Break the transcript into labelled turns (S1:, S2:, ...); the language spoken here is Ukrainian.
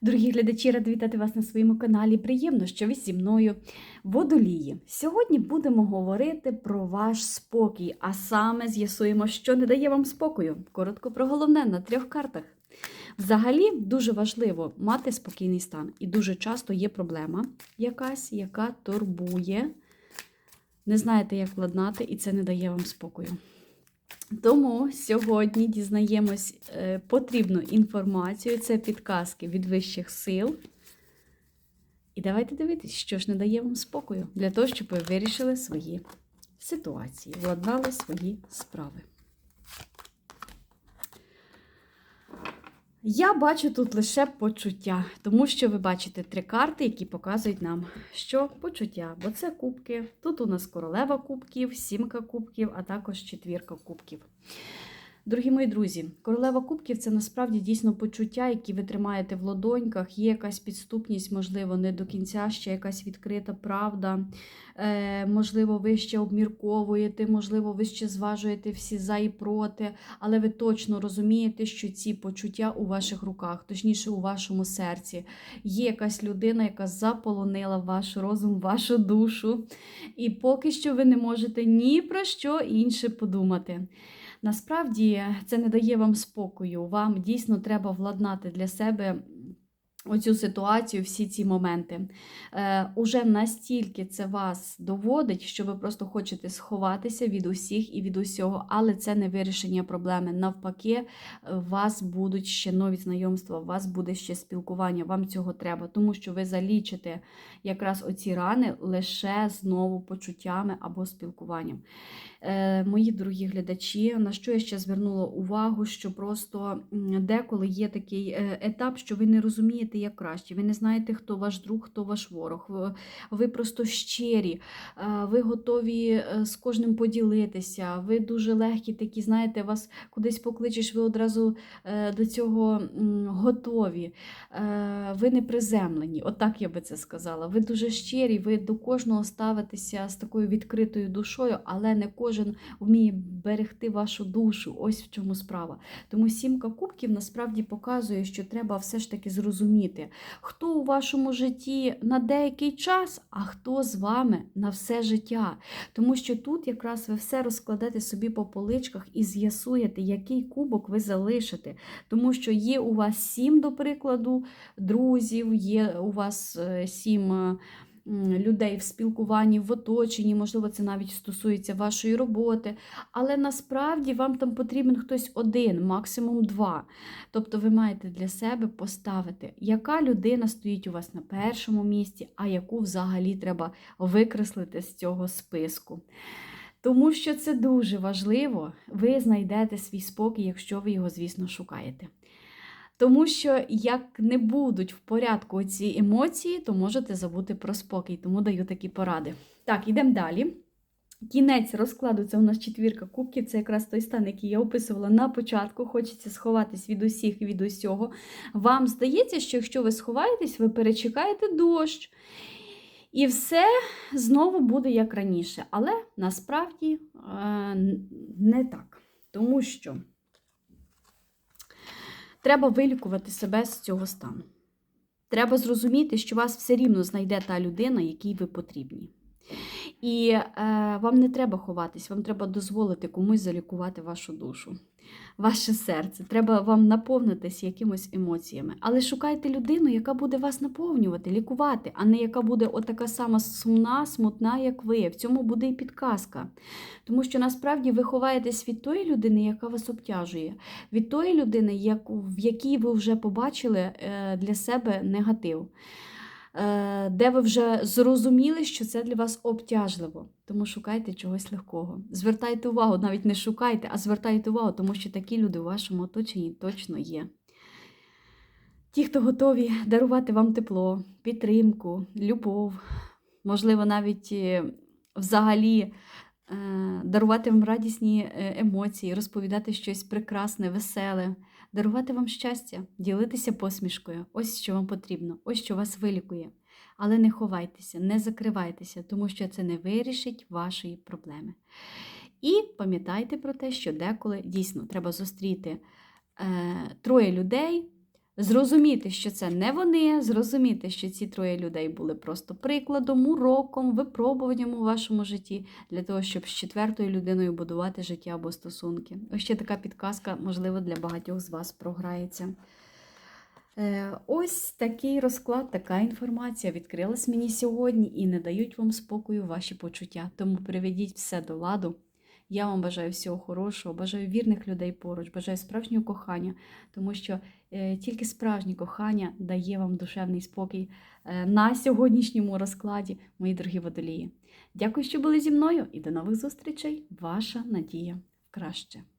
S1: Дорогі глядачі, рада вітати вас на своєму каналі. Приємно, що ви зі мною водолії. Сьогодні будемо говорити про ваш спокій, а саме з'ясуємо, що не дає вам спокою. Коротко про головне на трьох картах. Взагалі дуже важливо мати спокійний стан, і дуже часто є проблема якась, яка турбує. Не знаєте, як владнати, і це не дає вам спокою. Тому сьогодні дізнаємось е, потрібну інформацію, це підказки від вищих сил. І давайте дивитись, що ж не дає вам спокою, для того, щоб ви вирішили свої ситуації, владнали свої справи. Я бачу тут лише почуття, тому що ви бачите три карти, які показують нам, що почуття. Бо це кубки. Тут у нас королева кубків, сімка кубків, а також четвірка кубків. Дорогі мої друзі, королева кубків це насправді дійсно почуття, які ви тримаєте в ладоньках. Є якась підступність, можливо, не до кінця ще якась відкрита правда. Е, Можливо, ви ще обмірковуєте, можливо, ви ще зважуєте всі за і проти, але ви точно розумієте, що ці почуття у ваших руках, точніше, у вашому серці. Є якась людина, яка заполонила ваш розум, вашу душу. І поки що ви не можете ні про що інше подумати. Насправді це не дає вам спокою. Вам дійсно треба владнати для себе оцю ситуацію, всі ці моменти. Е, Уже настільки це вас доводить, що ви просто хочете сховатися від усіх і від усього, але це не вирішення проблеми. Навпаки, е, у вас будуть ще нові знайомства, у вас буде ще спілкування. Вам цього треба, тому що ви залічите якраз оці рани лише знову почуттями або спілкуванням. Е, Мої дорогі глядачі, на що я ще звернула увагу, що просто деколи є такий е, етап, що ви не розумієте, як краще. Ви не знаєте, хто ваш друг, хто ваш ворог. Ви- просто щирі, е, ви готові е, з кожним поділитися. Ви дуже легкі, такі, знаєте, вас кудись покличеш, ви одразу е, до цього готові. Ви не приземлені, отак я би це сказала. Ви дуже щирі, ви до кожного ставитеся з такою відкритою душою, але не кожен вміє берегти вашу душу. Ось в чому справа. Тому сімка кубків насправді показує, що треба все ж таки зрозуміти, хто у вашому житті на деякий час, а хто з вами на все життя. Тому що тут якраз ви все розкладете собі по поличках і з'ясуєте, який кубок ви залишите. Тому що є у вас сім, до прикладу, друзів, є у вас е, сім. Людей в спілкуванні, в оточенні, можливо, це навіть стосується вашої роботи, але насправді вам там потрібен хтось один, максимум два. Тобто ви маєте для себе поставити, яка людина стоїть у вас на першому місці, а яку взагалі треба викреслити з цього списку. Тому що це дуже важливо, ви знайдете свій спокій, якщо ви його, звісно, шукаєте. Тому що як не будуть в порядку ці емоції, то можете забути про спокій, тому даю такі поради. Так, йдемо далі. Кінець розкладу це у нас четвірка кубків. Це якраз той стан, який я описувала на початку. Хочеться сховатись від усіх і від усього. Вам здається, що якщо ви сховаєтесь, ви перечекаєте дощ. І все знову буде як раніше. Але насправді е, не так. Тому що треба вилікувати себе з цього стану. Треба зрозуміти, що вас все рівно знайде та людина, якій ви потрібні. І е, вам не треба ховатись, вам треба дозволити комусь залікувати вашу душу, ваше серце. Треба вам наповнитись якимось емоціями. Але шукайте людину, яка буде вас наповнювати, лікувати, а не яка буде отака сама сумна, смутна, як ви. В цьому буде і підказка. Тому що насправді ви ховаєтесь від тої людини, яка вас обтяжує, від тої людини, в якій ви вже побачили е, для себе негатив. Е, де ви вже зрозуміли, що це для вас обтяжливо. Тому шукайте чогось легкого. Звертайте увагу, навіть не шукайте, а звертайте увагу, тому що такі люди у вашому оточенні точно є. Ті, хто готові дарувати вам тепло, підтримку, любов, можливо, навіть е, взагалі дарувати вам радісні е, емоції, розповідати щось прекрасне, веселе, дарувати вам щастя, ділитися посмішкою. Ось що вам потрібно, ось що вас вилікує. Але не ховайтеся, не закривайтеся, тому що це не вирішить вашої проблеми. І пам'ятайте про те, що деколи дійсно треба зустріти е, троє людей, Зрозуміти, що це не вони, зрозуміти, що ці троє людей були просто прикладом, уроком, випробуванням у вашому житті для того, щоб з четвертою людиною будувати життя або стосунки. Ось ще така підказка, можливо, для багатьох з вас програється. Е, Ось такий розклад, така інформація відкрилась мені сьогодні і не дають вам спокою ваші почуття. Тому приведіть все до ладу. Я вам бажаю всього хорошого, бажаю вірних людей поруч, бажаю справжнього кохання, тому що е, тільки справжнє кохання дає вам душевний спокій е, на сьогоднішньому розкладі, мої дорогі водолії. Дякую, що були зі мною, і до нових зустрічей. Ваша надія в краще.